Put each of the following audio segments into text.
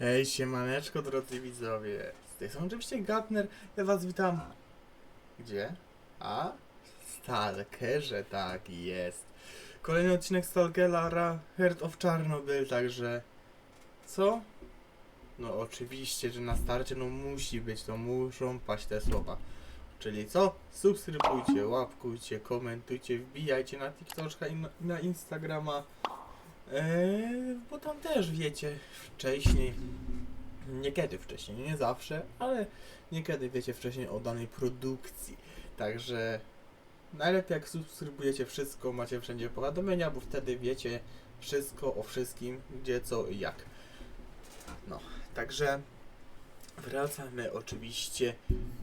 Hej, siemaneczko drodzy widzowie. Tej są oczywiście Gatner. Ja was witam. Gdzie? A? Stalkerze, tak jest. Kolejny odcinek Stalkera Heart of Chernobyl, także... Co? No oczywiście, że na starcie no musi być, to muszą paść te słowa. Czyli co? Subskrybujcie, łapkujcie, komentujcie, wbijajcie na TikToka i na Instagrama. Eee, bo tam też wiecie wcześniej, niekiedy wcześniej, nie zawsze, ale niekiedy wiecie wcześniej o danej produkcji. Także najlepiej jak subskrybujecie wszystko, macie wszędzie powiadomienia, bo wtedy wiecie wszystko o wszystkim, gdzie, co i jak. No, także wracamy oczywiście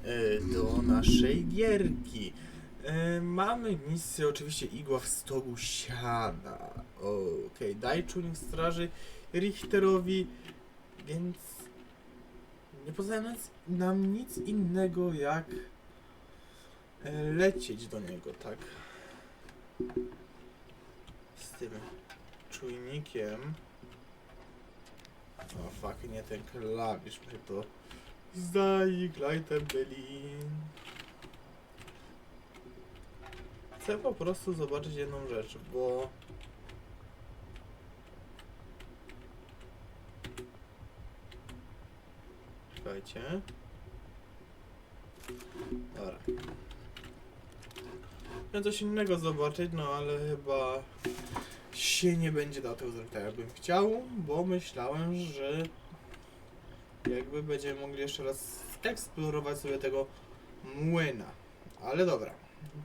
e, do naszej gierki. E, mamy misję oczywiście igła w stogu siada. Okej, daj czujnik straży Richterowi, więc nie pozostaje nam nic innego jak e, lecieć do niego, tak? Z tym czujnikiem. O fuck, nie ten klawisz, muszę to zdaj, Gleiter Berlin. Chcę po prostu zobaczyć jedną rzecz, bo Czekajcie. Dobra. Chciałem coś innego zobaczyć, no ale chyba się nie będzie dało tego zrobić tak jakbym chciał, bo myślałem, że jakby będziemy mogli jeszcze raz eksplorować sobie tego młyna. Ale dobra,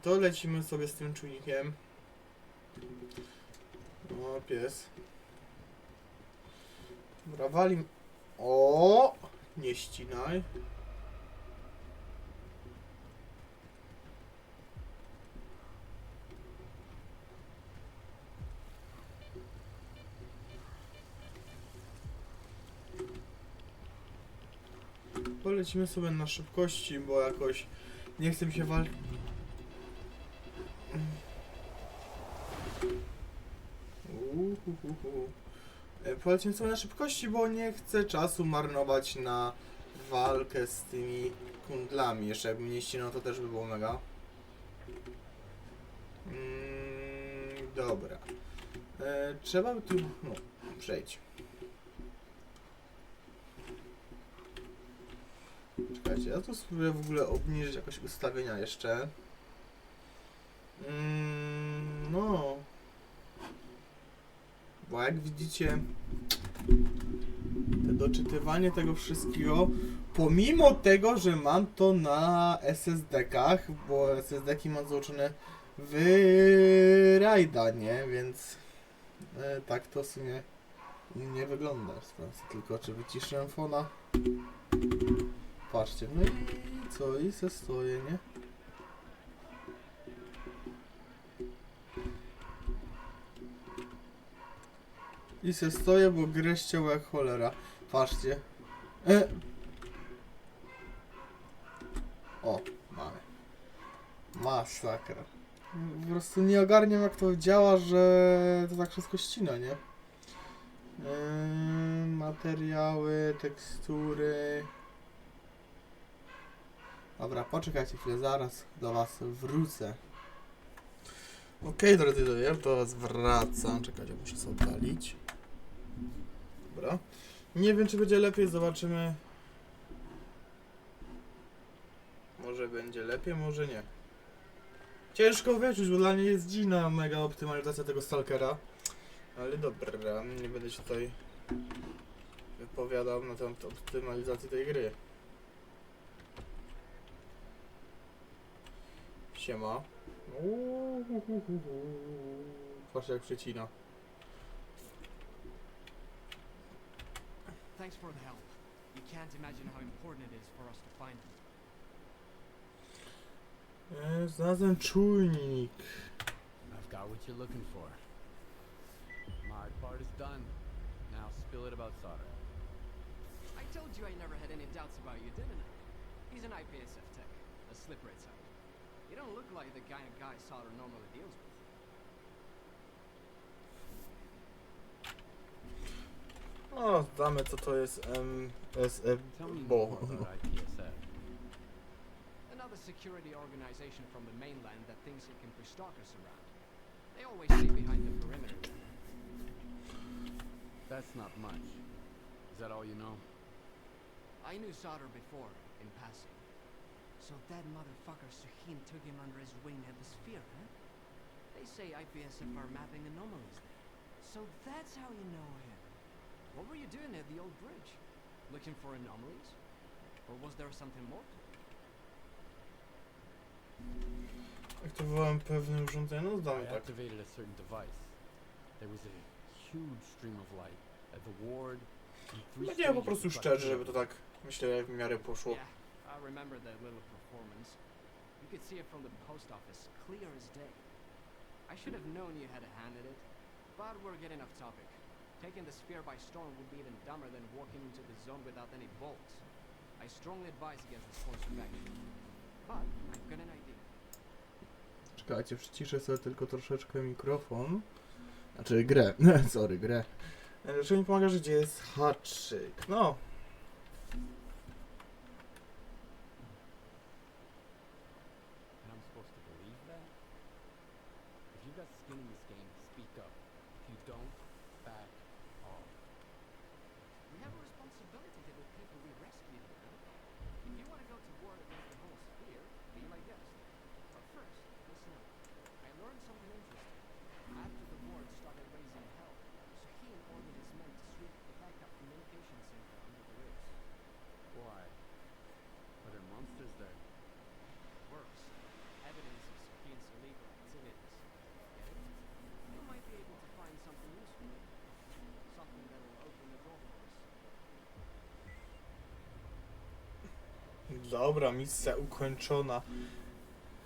to lecimy sobie z tym czujnikiem. O, pies. Dobra, walim. O! Nie ścinaj. Polecimy sobie na szybkości, bo jakoś nie chcę mi się wal... Uhuhuhu. E, Polecimy sobie na szybkości, bo nie chcę czasu marnować na walkę z tymi kundlami. Jeszcze jakby nie ścinał, to też by było mega. Mm, dobra. E, trzeba by tu... No, przejdź. Czekajcie, ja tu spróbuję w ogóle obniżyć jakoś ustawienia jeszcze. Mm, no. Bo jak widzicie, te doczytywanie tego wszystkiego, pomimo tego, że mam to na SSD-kach, bo SSD-ki mam załączone w rajda, nie? Więc e, tak to w sumie nie wygląda. Tylko, czy wyciszyłem fona. Patrzcie, no i co? I se stoję, nie? I se stoję, bo grę ścięło jak cholera. Patrzcie. E. O, mamy. Masakra. Po prostu nie ogarniam jak to działa, że to tak wszystko ścina, nie? Yy, materiały, tekstury. Dobra, poczekajcie chwilę, zaraz do was wrócę. Okej, drodzy widzowie, ja do was wracam. Czekajcie, muszę sobie oddalić. Dobra. Nie wiem, czy będzie lepiej, zobaczymy. Może będzie lepiej, może nie. Ciężko wyczuć, bo dla mnie jest dziwna mega optymalizacja tego Stalkera. Ale dobra, nie będę się tutaj wypowiadał na temat optymalizacji tej gry. Siema. Uuuhuhuhu. Patrz jak przecina. Thanks for the help. You can't imagine how important it is for us to find them. Znalazłem czujnik. I've got what you're looking for. My part is done. Now spill it about Sauter. I told you I never had any doubts about you, didn't I? He's an IPSF tech, a slip rate type. You don't look like the kind of guy Sauter normally deals with. No, damy co to jest MSF, Tell me bo... more about IPSF. Another security organization from the mainland that thinks it can push stalkers around. They always stay behind the perimeter. That's not much. Is that all you know? I knew Sauter before, in passing. So that motherfucker Suhin took him under his wing at the sphere, huh? They say IPSF are mapping anomalies there. So that's how you know him. What were you doing at the old bridge? Looking for anomalies? Or was there something more? Aktywowałem pewne urządzenie, no zdamy tak. activated a certain device. There was a huge stream of light at the ward. and three No nie, po strangers prostu who got szczerze, żeby to tak, myślę, w miarę poszło. Yeah, I remember that little performance. You could see it from the post office, clear as day. I should have known you had a hand in it, but we're getting off topic. Taking the sphere by storm would be even dumber than walking into the zone without any bolts. I strongly advise against this course of action. But I've got an idea. Czekajcie, przyciszę sobie tylko troszeczkę mikrofon. Znaczy grę, sorry, grę. E, Dlaczego mi pomaga, że gdzie jest haczyk? No. Dobra, misja ukończona.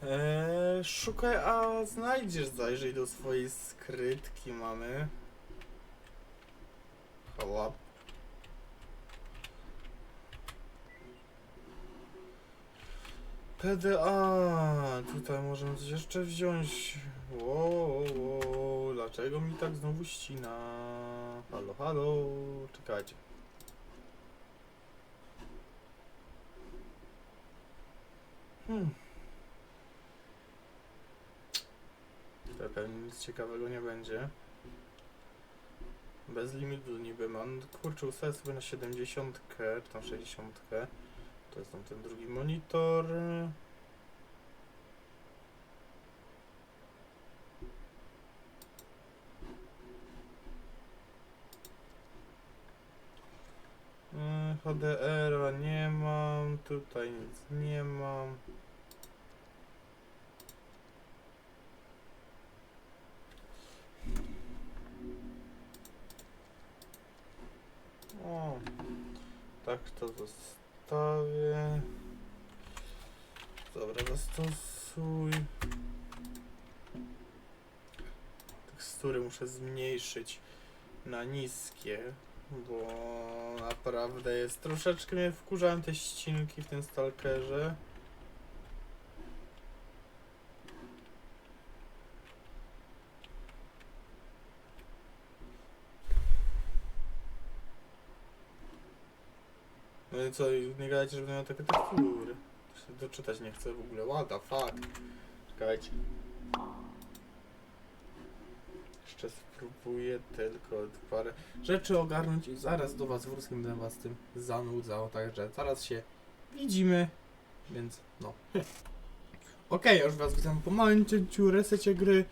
Eee, szukaj, a znajdziesz, zajrzyj do swojej skrytki mamy. Hała. PDA, tutaj możemy coś jeszcze wziąć. Wow, wow, dlaczego mi tak znowu ścina? Halo, halo, czekajcie. Hmm. To pewnie nic ciekawego nie będzie. Bez limitu niby mam. Kurczę, ustawię sobie na 70, czy tam 60. To jest tam ten drugi monitor. Yy, HDR-a nie mam, tutaj nic nie mam. O, tak to zostawię. Dobra, zastosuj. Tekstury muszę zmniejszyć na niskie, bo naprawdę jest troszeczkę mnie wkurzają te ścinki w tym stalkerze. No i co, nie gadajcie, że będą takie tekstury. Doczytać nie chcę w ogóle, what the fuck. Czekajcie. Jeszcze spróbuję tylko parę rzeczy ogarnąć i zaraz do was wrócę, będę was tym zanudzał, także zaraz się widzimy, więc no. Okej, już was witam po cięciu, resecie gry.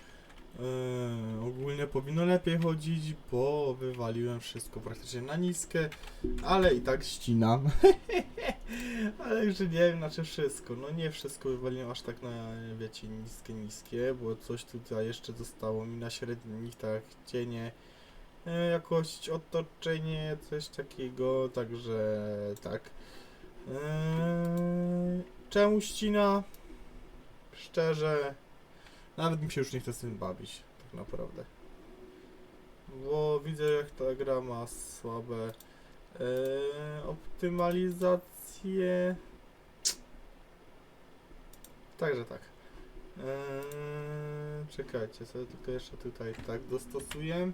Yy, ogólnie powinno lepiej chodzić, bo wywaliłem wszystko praktycznie na niskie, ale i tak ścinam. ale już nie wiem, znaczy wszystko. No nie wszystko wywaliłem aż tak na, wiecie, niskie, niskie, bo coś tutaj jeszcze zostało mi na średnich, tak, cienie, e, jakość, otoczenie, coś takiego, także tak. Eee, czemu ścina? Szczerze, nawet mi się już nie chce z tym bawić, tak naprawdę. Bo widzę jak ta gra ma słabe eee, optymalizacje. Także tak. Eee, czekajcie, sobie tylko jeszcze tutaj tak dostosuję.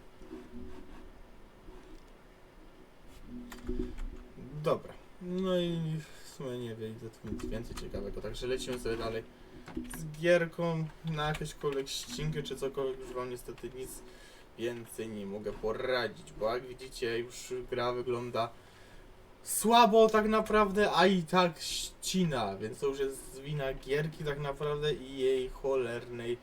Dobra. No i w sumie nie widzę tu nic więcej ciekawego, także lecimy sobie dalej z gierką na jakieśkolwiek ścinkę czy cokolwiek, już wam niestety nic więcej nie mogę poradzić, bo jak widzicie już gra wygląda słabo tak naprawdę, a i tak ścina, więc to już jest wina gierki tak naprawdę i jej cholernej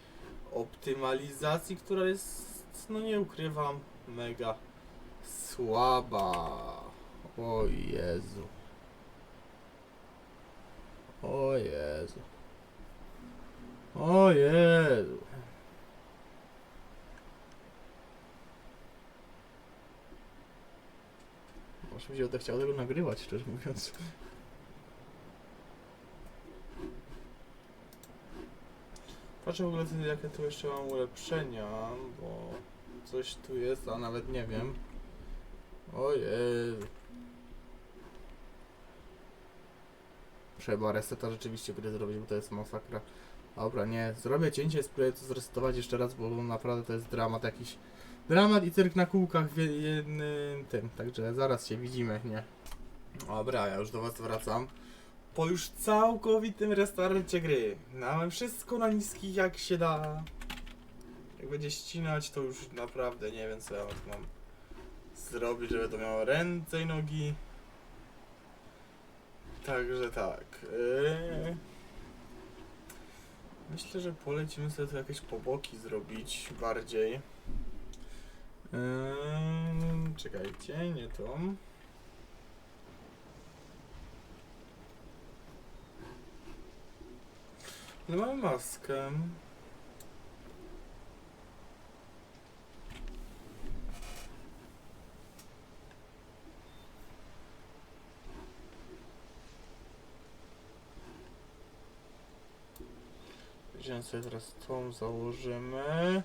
optymalizacji, która jest, no nie ukrywam, mega słaba. O Jezu. O Jezu. O Jezu. Może mi się tego nagrywać, szczerze mówiąc. Patrzę w ogóle jakie tu jeszcze mam ulepszenia, bo coś tu jest, a nawet nie wiem. O Jezu. Trzeba reseta rzeczywiście gry zrobić, bo to jest masakra. Dobra, nie, zrobię cięcie, spróbuję to zresetować jeszcze raz, bo naprawdę to jest dramat jakiś. Dramat i cyrk na kółkach w jednym tym, także zaraz się widzimy, nie? Dobra, ja już do was wracam. Po już całkowitym restarcie gry. Dałem wszystko na niskich jak się da. Jak będzie ścinać, to już naprawdę nie wiem co ja mam zrobić, żeby to miało ręce i nogi. Także tak. Yy... Myślę, że polecimy sobie tu jakieś poboki zrobić bardziej. Czekajcie, nie to. No mamy maskę. Wziąłem sobie teraz tą założymy.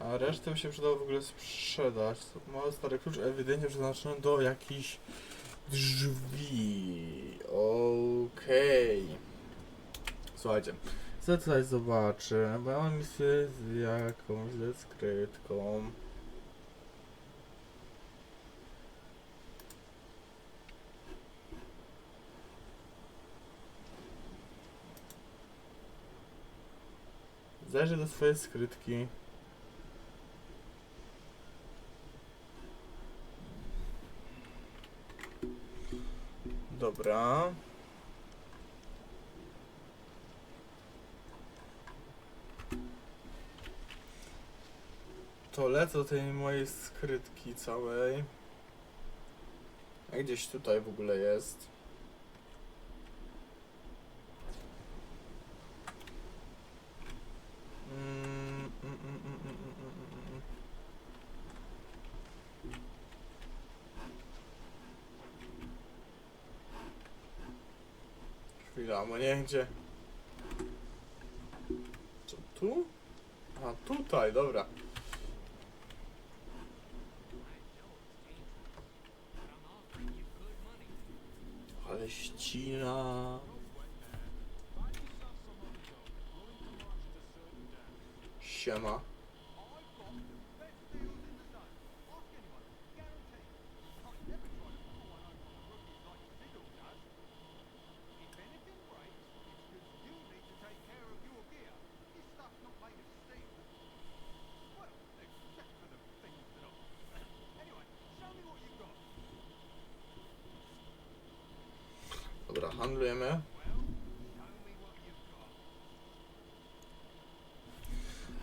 A resztę by się przydało w ogóle sprzedać. To Mały stary klucz ewidentnie przeznaczony do jakichś drzwi. Okej. Słuchajcie. Co tutaj zobaczę? Bo ja mam misję z jakąś ze Zajrzę do swojej skrytki. Dobra. To lecę do tej mojej skrytki całej. A gdzieś tutaj w ogóle jest. Mm, mm, mm, mm, mm, mm, mm, mm. Chwila, bo nie gdzie. Co tu? A tutaj, dobra. Ale ścina. Siema. Dobra, handlujemy.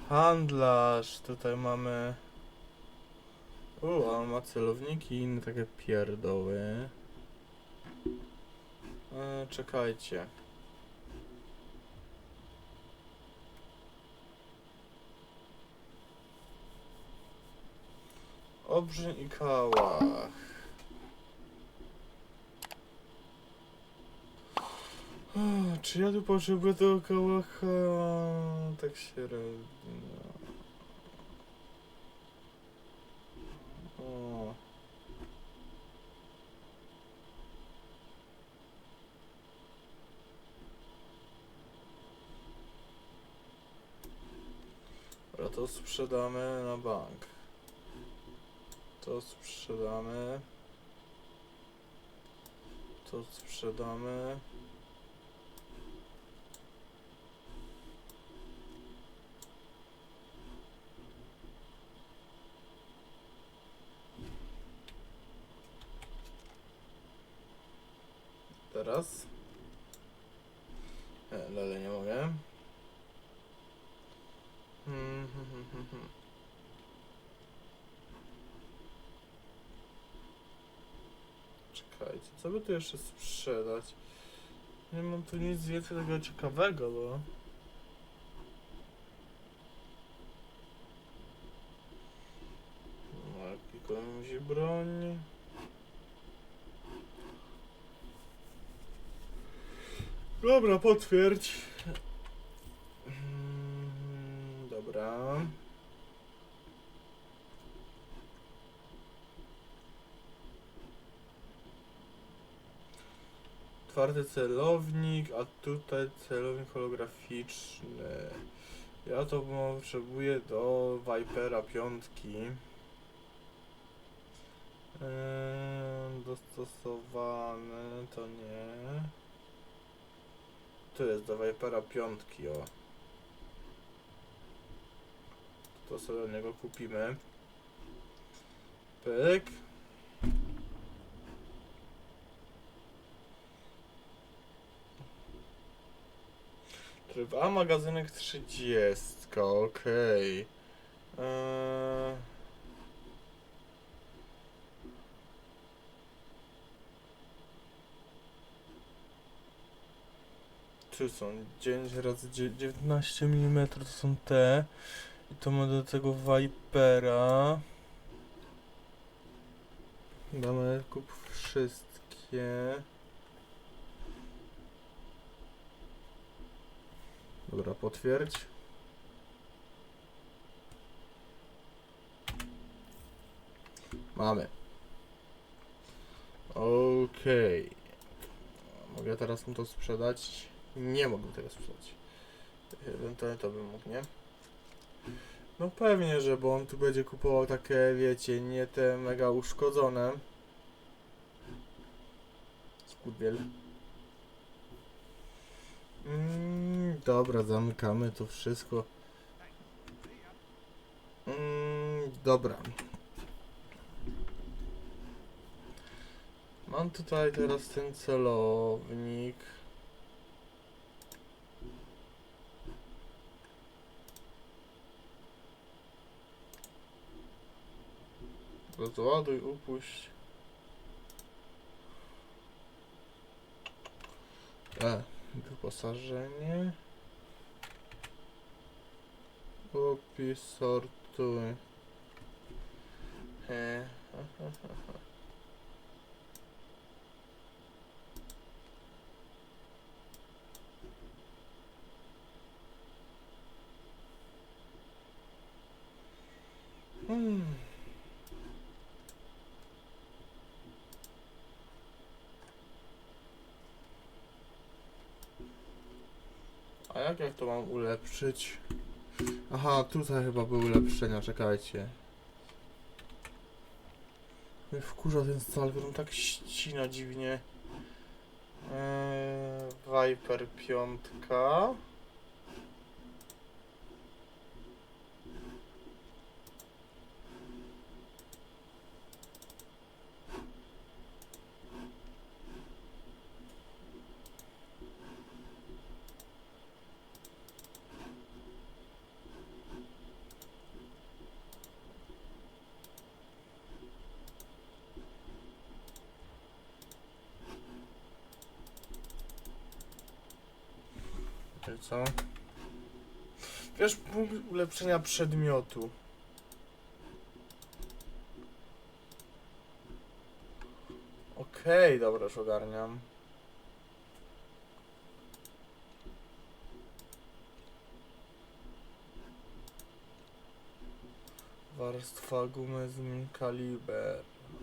Handlarz, tutaj mamy... U, on ma celowniki i inne takie pierdoły. E, czekajcie. Obrzyn i kałach. Czy ja tu potrzebuję tego kałacha? Tak średnio. O. Dobra, to sprzedamy na bank. To sprzedamy. To sprzedamy. Teraz. E, Lele nie mogę. Hmm, hmm, hmm, hmm, hmm. Czekajcie, co by tu jeszcze sprzedać? Nie mam tu nic więcej tego ciekawego, bo... No, jakąś broń. Dobra, potwierdź. Mm, Dobra. Twardy celownik, a tutaj celownik holograficzny. Ja to potrzebuję do Vipera piątki. Eee, dostosowane to nie. Tu jest do Vipera piątki, o. To sobie od niego kupimy. Pyk. Tryb A, magazynek 30, okej. Eee... Tu są 9 razy 19 mm to są te. I to ma do tego Vipera. Damy kup wszystkie. Dobra, potwierdź. Mamy. Okej. Mogę teraz mu to sprzedać? Nie mogę tego sprzedać. Ewentualnie to bym mógł, nie? No pewnie, że bo on tu będzie kupował takie, wiecie, nie te mega uszkodzone. Skudwiel. Mm, dobra, zamykamy to wszystko. Mm, dobra. Mam tutaj teraz ten celownik. Rozładuj, upuść. E, wyposażenie. Opis, sortuj. E. Hmm. A jak jak to mam ulepszyć? Aha, tutaj chyba były ulepszenia, czekajcie. Wkurza ten on tak ścina dziwnie. Eee, Viper piątka. Czyli co? Wiesz, punkt ulepszenia przedmiotu. Okej, dobra, już ogarniam. Warstwa gumy z kaliber.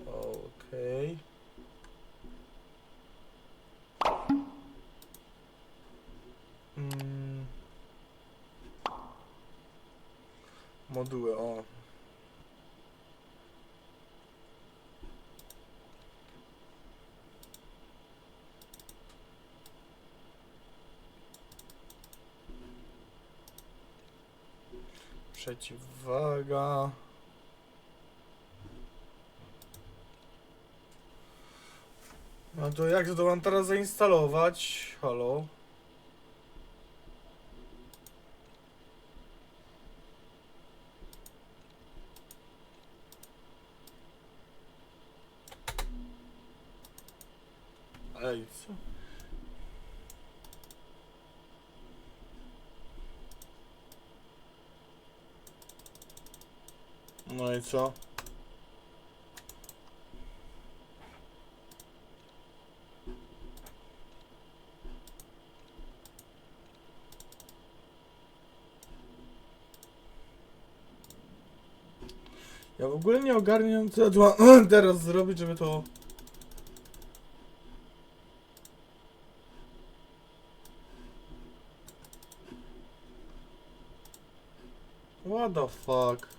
Okej. Mm. Moduły, o. Przeciwwaga. No to jak to mam teraz zainstalować? Halo? Co? Ja w ogóle nie ogarniam, co ja teraz zrobić, żeby to... What the fuck?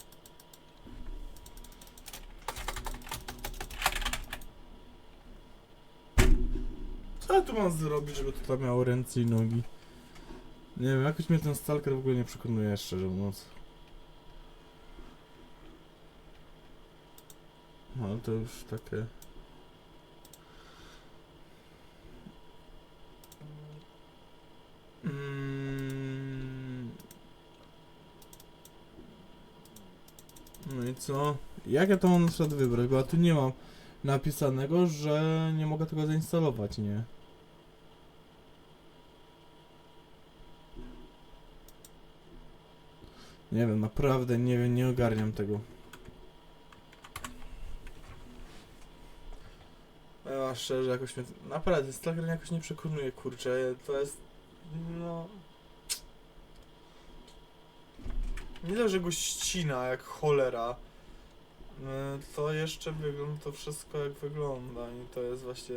Tu mam zrobić, żeby to tam miało ręce i nogi? Nie wiem, jakoś mnie ten stalker w ogóle nie przekonuje, szczerze mówiąc. No, ale to już takie... Mm. No i co? Jak ja to mam na przykład wybrać? Bo ja tu nie mam napisanego, że nie mogę tego zainstalować, nie? Nie wiem, naprawdę nie wiem, nie ogarniam tego. Ja szczerze, jakoś mnie... Naprawdę, Stalker jakoś nie przekonuje, kurczę, to jest... No... Nie to, że go ścina jak cholera. e, To jeszcze wygląda to wszystko jak wygląda i to jest właśnie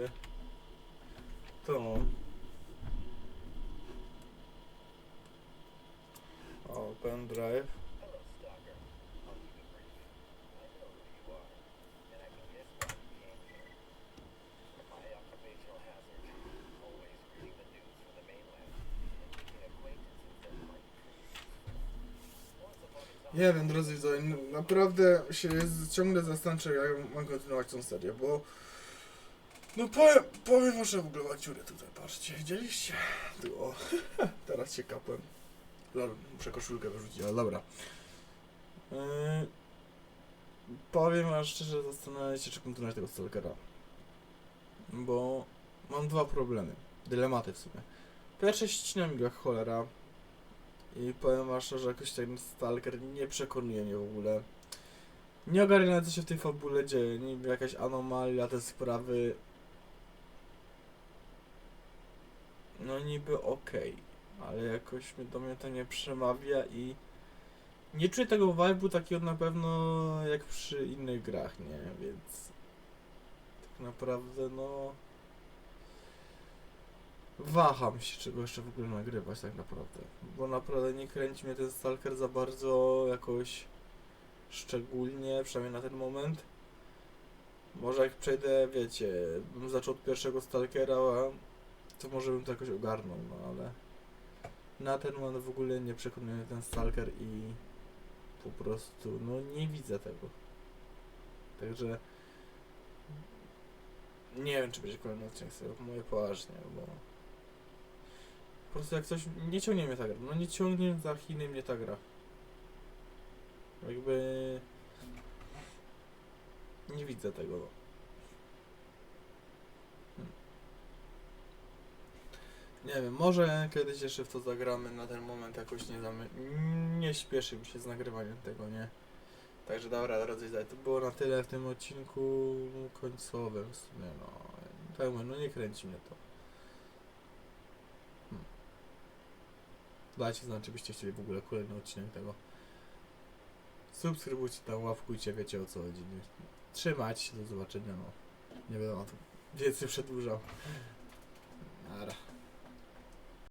to. O, pendrive. Nie wiem, drodzy widzowie, naprawdę się ciągle zastanawiam, jak mam kontynuować tą serię, bo... No powiem, powiem wasze w ogóle maciury tutaj, patrzcie, widzieliście? Tu, o, teraz się kapłem. Lol, muszę koszulkę wyrzucić, ale dobra. Yy, powiem wam szczerze, zastanawiam się, czy kontynuować tego Stalkera. Bo mam dwa problemy, dylematy w sumie. Pierwsze ścina mi jak cholera. I powiem wam szczerze, że jakoś ten Stalker nie przekonuje mnie w ogóle. Nie ogarniam co się w tej fabule dzieje, niby jakaś anomalia, te sprawy. No niby okej, ale jakoś do mnie to nie przemawia i nie czuję tego vibe'u takiego na pewno jak przy innych grach, nie? Więc tak naprawdę no waham się, czy go jeszcze w ogóle nagrywać tak naprawdę, bo naprawdę nie kręci mnie ten Stalker za bardzo jakoś szczególnie, przynajmniej na ten moment. Może jak przejdę, wiecie, bym zaczął od pierwszego Stalkera, to może bym to jakoś ogarnął, no ale na ten moment w ogóle nie przekonuje ten Stalker i po prostu, no nie widzę tego. Także nie wiem, czy będzie kolejny odcinek sobie, mówię poważnie, bo po prostu jak coś, nie ciągnie mnie ta gra, no nie ciągnie za Chiny mnie ta gra. Jakby nie widzę tego. no. Hmm. Nie wiem, może kiedyś jeszcze w to zagramy, na ten moment jakoś nie zamy... nie śpieszy mi się z nagrywaniem tego, nie? Także dobra, drodzy widzowie, to było na tyle w tym odcinku końcowym w sumie, no. Tak mówię, no nie kręci mnie to. Hmm. Dajcie znać, czy byście chcieli w ogóle kolejny odcinek tego. Subskrybujcie tam, łapkujcie, wiecie o co chodzi. Trzymajcie się, do zobaczenia, no. Nie wiadomo, to więcej przedłużał. Nara.